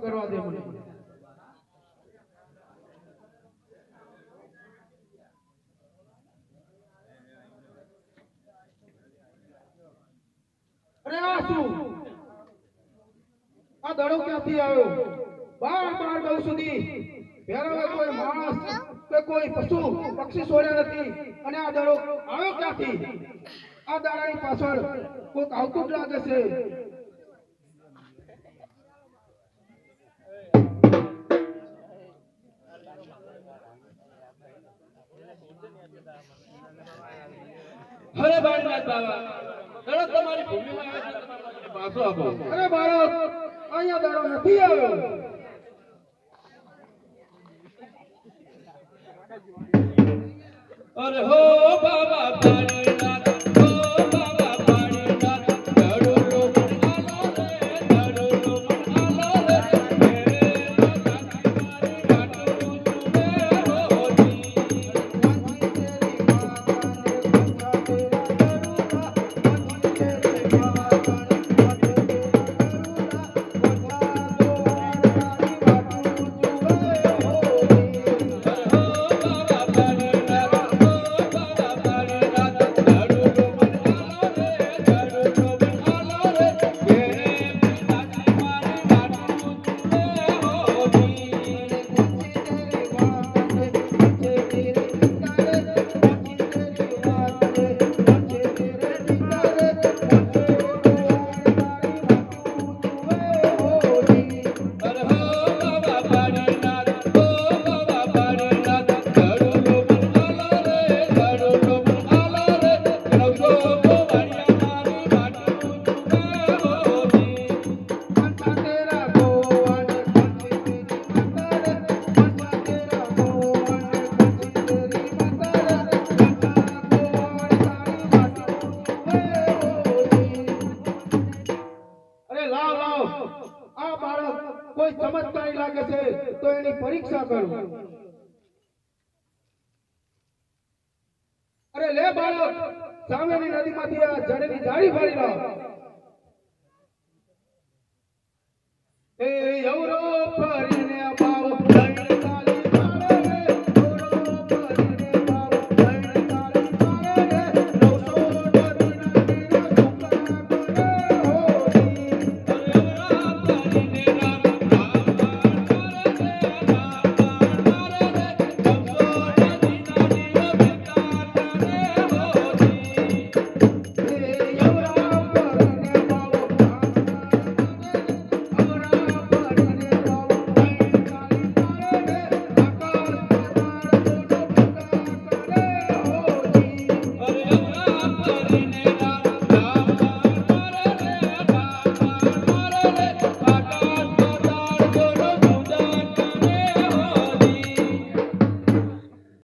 કરવા દે મને. આ શું ક્યાંથી આવ્યો? બાર બાર બહુ સુધી. ફેરવે કોઈ માણસ કે કોઈ પશુ, પક્ષી છોડ્યા નથી. અને આ આવ્યો ક્યાંથી? આ દાડાની પાછળ કોઈક આવતું લાગે છે. હરે બાળનાથ બાબા તમારી ભૂમિમાં પાછો આપો. અરે ભારત અહીંયા દાડો નથી આવ્યો. અરે હો બાબા ચમત્કારી લાગે છે, તો એની પરીક્ષા કરો. અરે લે બાળક, સામેની નદીમાંથી આ જડની જાળી ફાડી લાવ એ ફરી